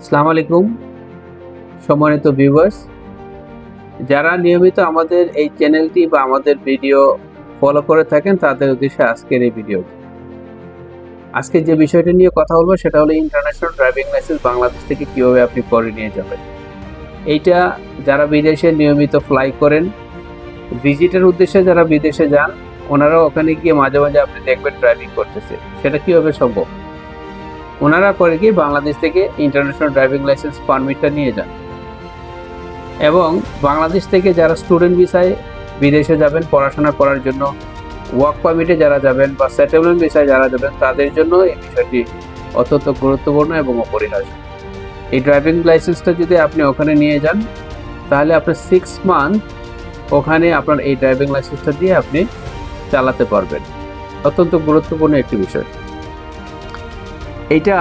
আসসালামু আলাইকুম, সম্মানিত ভিউয়ার্স যারা নিয়মিত আমাদের এই চ্যানেলটি বা আমাদের ভিডিও ফলো করে থাকেন, তাদের উদ্দেশ্যে আজকের এই ভিডিও আজকে যে বিষয়টা নিয়ে কথা বলব, সেটা হলো ইন্টারন্যাশনাল ড্রাইভিং লাইসেন্স বাংলাদেশ থেকে কীভাবে আপনি করে নিয়ে যাবেন। এইটা যারা বিদেশে নিয়মিত ফ্লাই করেন ভিজিটের উদ্দেশ্যে যারা বিদেশে যান ওনারা ওখানে গিয়ে মাঝে মাঝে আপনি দেখবেন ড্রাইভিং করতেছে। সেটা কীভাবে সম্ভব? ওনারা করে কি বাংলাদেশ থেকে ইন্টারন্যাশনাল ড্রাইভিং লাইসেন্স পারমিটটা নিয়ে যান। এবং বাংলাদেশ থেকে যারা স্টুডেন্ট ভিসায় বিদেশে যাবেন, পড়াশোনা করার জন্য ওয়ার্ক পারমিটে যারা যাবেন বা সেটেলমেন্ট ভিসায় যারা যাবেন, তাদের জন্য এই বিষয়টি অত্যন্ত গুরুত্বপূর্ণ এবং অপরিহার্য। এই ড্রাইভিং লাইসেন্সটা যদি আপনি ওখানে নিয়ে যান, তাহলে আপনার সিক্স মান্থ ওখানে আপনার এই ড্রাইভিং লাইসেন্সটা দিয়ে আপনি চালাতে পারবেন। অত্যন্ত গুরুত্বপূর্ণ একটি বিষয়। এইটা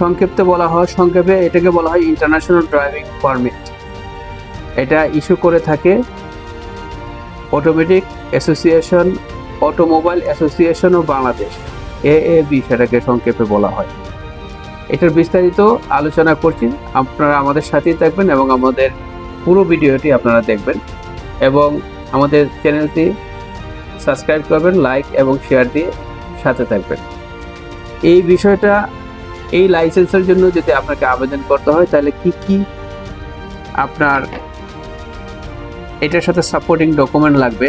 সংক্ষিপ্ত বলা হয়, সংক্ষেপে এটাকে বলা হয় ইন্টারন্যাশনাল ড্রাইভিং পারমিট এটা ইস্যু করে থাকে অটোমেটিক অ্যাসোসিয়েশন অটোমোবাইল অ্যাসোসিয়েশন ও বাংলাদেশ এ এ বি সেটাকে সংক্ষেপে বলা হয়। এটার বিস্তারিত আলোচনা করছি, আপনারা আমাদের সাথেই থাকবেন এবং আমাদের পুরো ভিডিওটি আপনারা দেখবেন এবং আমাদের চ্যানেলটি সাবস্ক্রাইব করবেন, লাইক এবং শেয়ার দিয়ে সাথে থাকবেন। এই বিষয়টা, এই লাইসেন্সের জন্য যদি আপনাকে আবেদন করতে হয়, তাহলে কি কি আপনার এটার সাথে সাপোর্টিং ডকুমেন্ট লাগবে?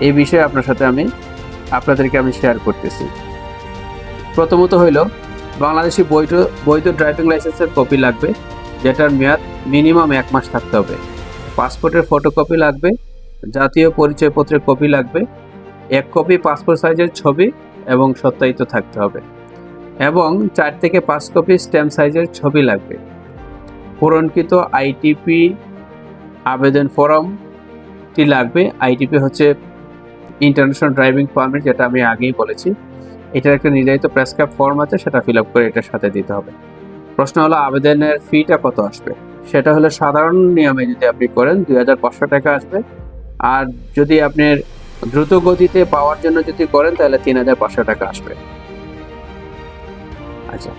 এই বিষয়ে আপনার সাথে আমি, আপনাদেরকে আমি শেয়ার করতেছি। প্রথমত হইল, বাংলাদেশি বৈধ বৈধ ড্রাইভিং লাইসেন্সের কপি লাগবে, যেটার মেয়াদ মিনিমাম এক মাস থাকতে হবে। পাসপোর্টের ফটোকপি লাগবে, জাতীয় পরিচয়পত্রের কপি লাগবে, এক কপি পাসপোর্ট সাইজের ছবি এবং সত্যায়িত থাকতে হবে। এবং চার থেকে পাঁচ কপি স্ট্যাম্প সাইজের ছবি লাগবে। পূরণকৃত আইটিপি আবেদন ফর্মটি লাগবে। আইটিপি হচ্ছে ইন্টারন্যাশনাল ড্রাইভিং পারমিট যেটা আমি আগেই বলেছি। এটার একটা নির্ধারিত প্রেসক্রাইব ফর্ম আছে, সেটা ফিল আপ করে এটার সাথে দিতে হবে। প্রশ্ন হলো, আবেদনের ফিটা কত আসবে? সেটা হলো সাধারণ নিয়মে যদি আপনি করেন, দুই হাজার পাঁচশো টাকা আসবে। আর যদি আপনার দ্রুত গতিতে পাওয়ার জন্য যদি করেন, তাহলে তিন হাজার পাঁচশো টাকা আসবে। আচ্ছা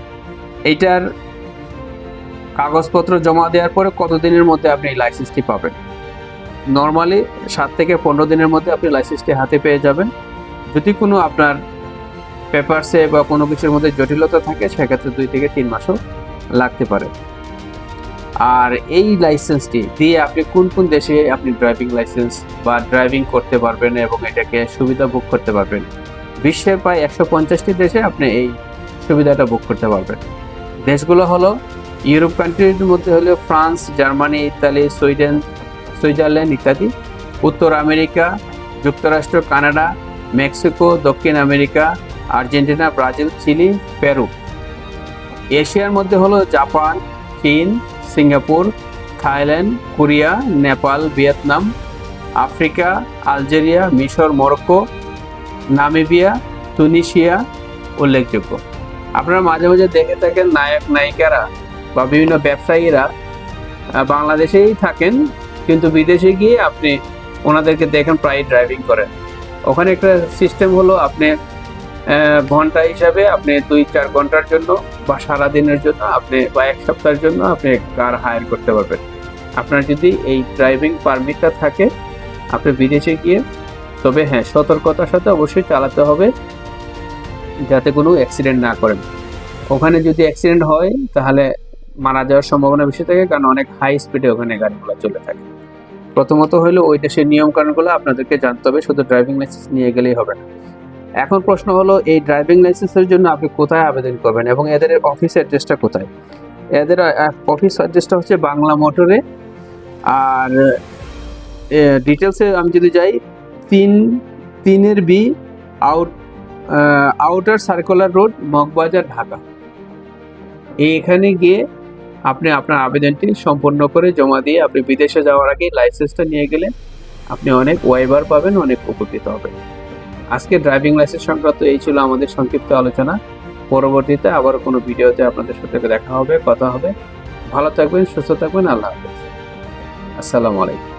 এইটার কাগজপত্র জমা দেওয়ার পরে কতদিনের মধ্যে আপনি লাইসেন্সটি পাবেন? নর্মালি সাত থেকে পনেরো দিনের মধ্যে আপনি লাইসেন্সটি হাতে পেয়ে যাবেন। যদি কোনো আপনার পেপারসে বা কোনো কিছুর মধ্যে জটিলতা থাকে, সেক্ষেত্রে দুই থেকে তিন মাসও লাগতে পারে। আর এই লাইসেন্সটি দিয়ে আপনি কোন কোন দেশে আপনি ড্রাইভিং লাইসেন্স বা ড্রাইভিং করতে পারবেন এবং এটাকে সুবিধা বুক করতে পারবেন? বিশ্বের প্রায় একশো পঞ্চাশটি দেশে আপনি এই সুবিধাটা বুক করতে পারবেন দেশগুলো হলো ইউরোপ কান্ট্রির মধ্যে হলো France, Germany, Italy, Sweden, Switzerland ইত্যাদি। উত্তর আমেরিকা, যুক্তরাষ্ট্র, কানাডা, মেক্সিকো, দক্ষিণ America, Argentina, Brazil, Chile, Peru. এশিয়ার মধ্যে হলো জাপান, চীন, Singapore, Thailand, Korea, Nepal, Vietnam, Africa, Algeria, মিশর, মরক্কো, নামিবিয়া, তুনিশিয়া উল্লেখযোগ্য। আপনারা মাঝে মাঝে দেখে থাকেন নায়ক, নায়িকারা বা বিভিন্ন ব্যবসায়ীরা বাংলাদেশেই থাকেন, কিন্তু বিদেশে গিয়ে আপনি ওনাদেরকে দেখেন, প্রায় ড্রাইভিং করেন। ওখানে একটা সিস্টেম হলো আপনি ঘণ্টা হিসাবে আপনি দুই, চার ঘণ্টার জন্য বা সারা দিনের জন্য আপনি বা এক সপ্তাহের জন্য আপনি কার হায়ার করতে পারবেন। আপনার যদি এই ড্রাইভিং পারমিটটা থাকে, আপনি বিদেশে গিয়ে, তবে হ্যাঁ সতর্কতার সাথে অবশ্যই চালাতে হবে। যাতে কোনো অ্যাক্সিডেন্ট না করেন ওখানে যদি অ্যাক্সিডেন্ট হয়, তাহলে মারা যাওয়ার সম্ভাবনা বেশি থাকে, কারণ অনেক হাই স্পিডে ওখানে গাড়িগুলো চলে থাকে। প্রথমত হলো ওই দেশের নিয়ম কানুনগুলো আপনাদেরকে জানতে হবে, শুধু ড্রাইভিং লাইসেন্স নিয়ে গেলেই হবে না। এখন প্রশ্ন হলো, এই ড্রাইভিং লাইসেন্সের জন্য আপনি কোথায় আবেদন করবেন এবং এদের অফিস অ্যাড্রেসটা কোথায়? এদের অফিস অ্যাড্রেসটা হচ্ছে বাংলা মোটরে। আর ডিটেলসে আমি যদি যাই, তিন, তিনের B out outer circular road Moghbazar Dhaka. এইখানে গিয়ে আপনি আপনার আবেদনটি সম্পন্ন করে জমা দিয়ে আপনি বিদেশে যাওয়ার আগে লাইসেন্সটা নিয়ে গেলে আপনি অনেক ওয়াইবার পাবেন, অনেক উপকৃত হবেন। আজকে ড্রাইভিং লাইসেন্স সংক্রান্ত এই ছিল আমাদের সংক্ষিপ্ত আলোচনা। পরবর্তীতে আবার কোনো ভিডিওতে আপনাদের সাথে দেখা হবে, কথা হবে। ভালো থাকবেন, সুস্থ থাকবেন, আল্লাহ হাফেজ। আসসালামু আলাইকুম।